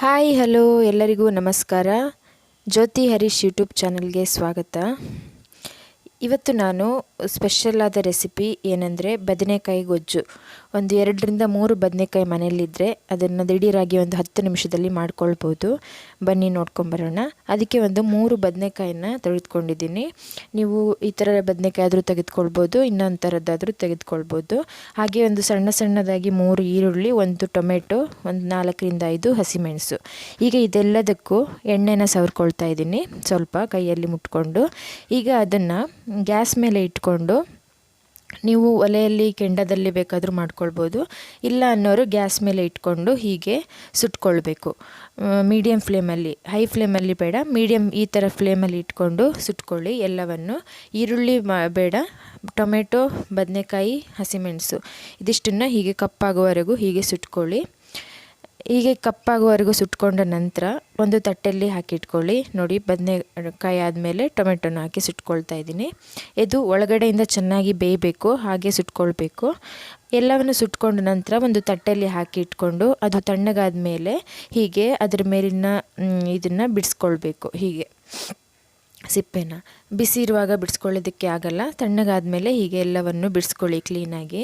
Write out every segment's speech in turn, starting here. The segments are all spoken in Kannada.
ಹಾಯ್ ಹಲೋ ಎಲ್ಲರಿಗೂ ನಮಸ್ಕಾರ. ಜ್ಯೋತಿ ಹರೀಶ್ ಯೂಟ್ಯೂಬ್ ಚಾನಲ್ಗೆ ಸ್ವಾಗತ. ಇವತ್ತು ನಾನು ಸ್ಪೆಷಲ್ ಆದ ರೆಸಿಪಿ ಏನಂದರೆ ಬದನೆಕಾಯಿ ಗೊಜ್ಜು. ಒಂದು ಎರಡರಿಂದ ಮೂರು ಬದನೆಕಾಯಿ ಮನೆಯಲ್ಲಿದ್ದರೆ ಅದನ್ನು ದಿಢೀರಾಗಿ ಒಂದು ಹತ್ತು ನಿಮಿಷದಲ್ಲಿ ಮಾಡ್ಕೊಳ್ಬೋದು. ಬನ್ನಿ ನೋಡ್ಕೊಂಬರೋಣ ಅದಕ್ಕೆ ಒಂದು ಮೂರು ಬದನೆಕಾಯಿನ ತೆಗೆದುಕೊಂಡಿದ್ದೀನಿ. ನೀವು ಈ ಥರ ಬದನೆಕಾಯಿ ಆದರೂ ತೆಗೆದುಕೊಳ್ಬೋದು ಇನ್ನೊಂದು ಥರದ್ದಾದರೂ ತೆಗೆದುಕೊಳ್ಬೋದು. ಹಾಗೆ ಒಂದು ಸಣ್ಣ ಸಣ್ಣದಾಗಿ ಮೂರು ಈರುಳ್ಳಿ, ಒಂದು ಟೊಮೆಟೊ, ಒಂದು ನಾಲ್ಕರಿಂದ ಐದು ಹಸಿಮೆಣಸು. ಈಗ ಇದೆಲ್ಲದಕ್ಕೂ ಎಣ್ಣೆನ ಸವರ್ಕೊಳ್ತಾ ಇದ್ದೀನಿ. ಸ್ವಲ್ಪ ಕೈಯಲ್ಲಿ ಮುಟ್ಕೊಂಡು. ಈಗ ಅದನ್ನು ಗ್ಯಾಸ್ ಮೇಲೆ ಇಟ್ಕೊಂಡು ನೀವು ಒಲೆಯಲ್ಲಿ ಕೆಂಡದಲ್ಲಿ ಬೇಕಾದರೂ ಮಾಡ್ಕೊಳ್ಬೋದು. ಇಲ್ಲ ಅನ್ನೋರು ಗ್ಯಾಸ್ ಮೇಲೆ ಇಟ್ಕೊಂಡು ಹೀಗೆ ಸುಟ್ಕೊಳ್ಬೇಕು. ಮೀಡಿಯಮ್ ಫ್ಲೇಮಲ್ಲಿ ಹೈ ಫ್ಲೇಮಲ್ಲಿ ಬೇಡ ಮೀಡಿಯಮ್ ಈ ಥರ ಫ್ಲೇಮಲ್ಲಿ ಇಟ್ಕೊಂಡು ಸುಟ್ಕೊಳ್ಳಿ ಎಲ್ಲವನ್ನು. ಈರುಳ್ಳಿ ಬೇಡ, ಟೊಮೆಟೊ, ಬದನೆಕಾಯಿ ಹಸಿಮೆಣಸು ಇದಿಷ್ಟನ್ನು ಹೀಗೆ ಕಪ್ಪಾಗುವವರೆಗೂ ಹೀಗೆ ಸುಟ್ಕೊಳ್ಳಿ. ಹೀಗೆ ಕಪ್ಪಾಗುವವರೆಗೂ ಸುಟ್ಕೊಂಡ ನಂತರ ಒಂದು ತಟ್ಟೆಯಲ್ಲಿ ಹಾಕಿಟ್ಕೊಳ್ಳಿ. ನೋಡಿ ಬದನೆಕಾಯಿ ಆದಮೇಲೆ ಟೊಮೆಟೊನ ಹಾಕಿ ಸುಟ್ಕೊಳ್ತಾ ಇದ್ದೀನಿ. ಇದು ಒಳಗಡೆಯಿಂದ ಚೆನ್ನಾಗಿ ಬೇಯಬೇಕು, ಹಾಗೆ ಸುಟ್ಕೊಳ್ಬೇಕು. ಎಲ್ಲವನ್ನು ಸುಟ್ಕೊಂಡ ನಂತರ ಒಂದು ತಟ್ಟೆಯಲ್ಲಿ ಹಾಕಿ ಇಟ್ಕೊಂಡು ಅದು ತಣ್ಣಗಾದ ಮೇಲೆ ಹೀಗೆ ಅದರ ಮೇಲಿನ ಇದನ್ನು ಬಿಡಿಸ್ಕೊಳ್ಬೇಕು ಹೀಗೆ. ಸಿಪ್ಪೆನ ಬಿಸಿ ಇರುವಾಗ ಬಿಡಿಸ್ಕೊಳ್ಳೋದಕ್ಕೆ ಆಗಲ್ಲ ತಣ್ಣಗಾದ ಮೇಲೆ ಹೀಗೆ ಎಲ್ಲವನ್ನು ಬಿಡಿಸ್ಕೊಳ್ಳಿ ಕ್ಲೀನಾಗಿ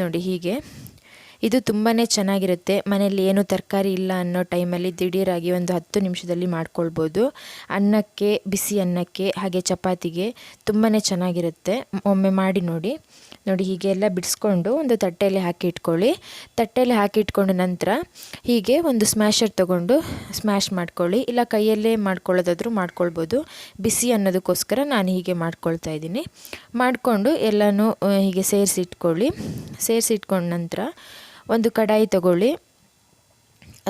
ನೋಡಿ, ಹೀಗೆ ಇದು ತುಂಬಾ ಚೆನ್ನಾಗಿರುತ್ತೆ. ಮನೆಯಲ್ಲಿ ಏನು ತರಕಾರಿ ಇಲ್ಲ ಅನ್ನೋ ಟೈಮಲ್ಲಿ ದಿಢೀರಾಗಿ ಒಂದು ಹತ್ತು ನಿಮಿಷದಲ್ಲಿ ಮಾಡ್ಕೊಳ್ಬೋದು. ಅನ್ನಕ್ಕೆ, ಬಿಸಿ ಅನ್ನಕ್ಕೆ, ಹಾಗೆ ಚಪಾತಿಗೆ ತುಂಬಾ ಚೆನ್ನಾಗಿರುತ್ತೆ. ಒಮ್ಮೆ ಮಾಡಿ ನೋಡಿ. ನೋಡಿ, ಹೀಗೆ ಎಲ್ಲ ಬಿಡಿಸ್ಕೊಂಡು ಒಂದು ತಟ್ಟೆಯಲ್ಲಿ ಹಾಕಿ ಇಟ್ಕೊಳ್ಳಿ. ತಟ್ಟೆಯಲ್ಲಿ ಹಾಕಿ ಇಟ್ಕೊಂಡು ನಂತರ ಹೀಗೆ ಒಂದು ಸ್ಮ್ಯಾಷರ್ ತೊಗೊಂಡು ಸ್ಮ್ಯಾಶ್ ಮಾಡ್ಕೊಳ್ಳಿ. ಇಲ್ಲ ಕೈಯಲ್ಲೇ ಮಾಡ್ಕೊಳ್ಳೋದಾದರೂ ಮಾಡ್ಕೊಳ್ಬೋದು. ಬಿಸಿ ಅನ್ನೋದಕ್ಕೋಸ್ಕರ ನಾನು ಹೀಗೆ ಮಾಡ್ಕೊಳ್ತಾ ಇದ್ದೀನಿ. ಮಾಡಿಕೊಂಡು ಎಲ್ಲನೂ ಹೀಗೆ ಸೇರಿಸಿ ಇಟ್ಕೊಳ್ಳಿ. ನಂತರ ಒಂದು ಕಡಾಯಿ ತಗೊಳ್ಳಿ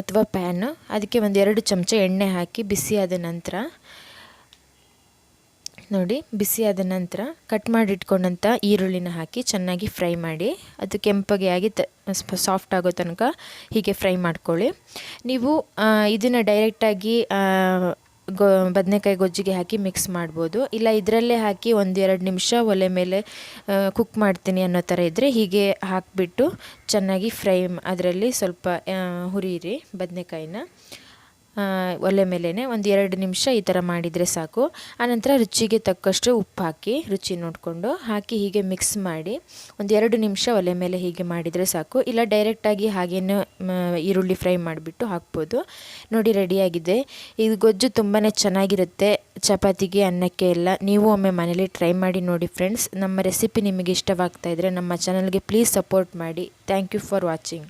ಅಥವಾ ಪ್ಯಾನ್. ಅದಕ್ಕೆ ಒಂದು ಎರಡು ಚಮಚ ಎಣ್ಣೆ ಹಾಕಿ ಬಿಸಿಯಾದ ನಂತರ, ನೋಡಿ, ಬಿಸಿಯಾದ ನಂತರ ಕಟ್ ಮಾಡಿ ಇಟ್ಕೊಂಡಂಥ ಈರುಳ್ಳಿನ ಹಾಕಿ ಚೆನ್ನಾಗಿ ಫ್ರೈ ಮಾಡಿ, ಅದು ಕೆಂಪಗೆ ಆಗಿ ತ ಸಾಫ್ಟ್ ಆಗೋ ತನಕ ಹೀಗೆ ಫ್ರೈ ಮಾಡ್ಕೊಳ್ಳಿ. ನೀವು ಇದನ್ನು ಡೈರೆಕ್ಟಾಗಿ ಗೊ, ಬದನೆಕಾಯಿ ಗೊಜ್ಜಿಗೆ ಹಾಕಿ ಮಿಕ್ಸ್ ಮಾಡ್ಬೋದು. ಇಲ್ಲ ಇದರಲ್ಲೇ ಹಾಕಿ ಒಂದು ಎರಡು ನಿಮಿಷ ಒಲೆ ಮೇಲೆ ಕುಕ್ ಮಾಡ್ತೀನಿ ಅನ್ನೋ ಥರ ಇದ್ದರೆ ಹೀಗೆ ಹಾಕಿಬಿಟ್ಟು ಚೆನ್ನಾಗಿ ಫ್ರೈ ಅದರಲ್ಲಿ ಸ್ವಲ್ಪ ಹುರಿಯಿರಿ ಬದನೆಕಾಯಿನ. ಒಲೆ ಮೇಲೇ ಒಂದು ಎರಡು ನಿಮಿಷ ಈ ಥರ ಮಾಡಿದರೆ ಸಾಕು. ಆನಂತರ ರುಚಿಗೆ ತಕ್ಕಷ್ಟು ಉಪ್ಪು ಹಾಕಿ, ರುಚಿ ನೋಡಿಕೊಂಡು ಹಾಕಿ ಹೀಗೆ ಮಿಕ್ಸ್ ಮಾಡಿ ಒಂದು ಎರಡು ನಿಮಿಷ ಒಲೆ ಮೇಲೆ ಹೀಗೆ ಮಾಡಿದರೆ ಸಾಕು. ಇಲ್ಲ ಡೈರೆಕ್ಟಾಗಿ ಹಾಗೇನು ಈರುಳ್ಳಿ ಫ್ರೈ ಮಾಡಿಬಿಟ್ಟು ಹಾಕ್ಬೋದು. ನೋಡಿ ರೆಡಿಯಾಗಿದೆ ಇದು ಗೊಜ್ಜು ತುಂಬಾ ಚೆನ್ನಾಗಿರುತ್ತೆ ಚಪಾತಿಗೆ, ಅನ್ನಕ್ಕೆ ಎಲ್ಲ. ನೀವು ಒಮ್ಮೆ ಮನೇಲಿ ಟ್ರೈ ಮಾಡಿ ನೋಡಿ ಫ್ರೆಂಡ್ಸ್ ನಮ್ಮ ರೆಸಿಪಿ ನಿಮಗೆ ಇಷ್ಟವಾಗ್ತಾ ಇದ್ದರೆ ನಮ್ಮ ಚಾನಲ್ಗೆ ಪ್ಲೀಸ್ ಸಪೋರ್ಟ್ ಮಾಡಿ. Thank you for watching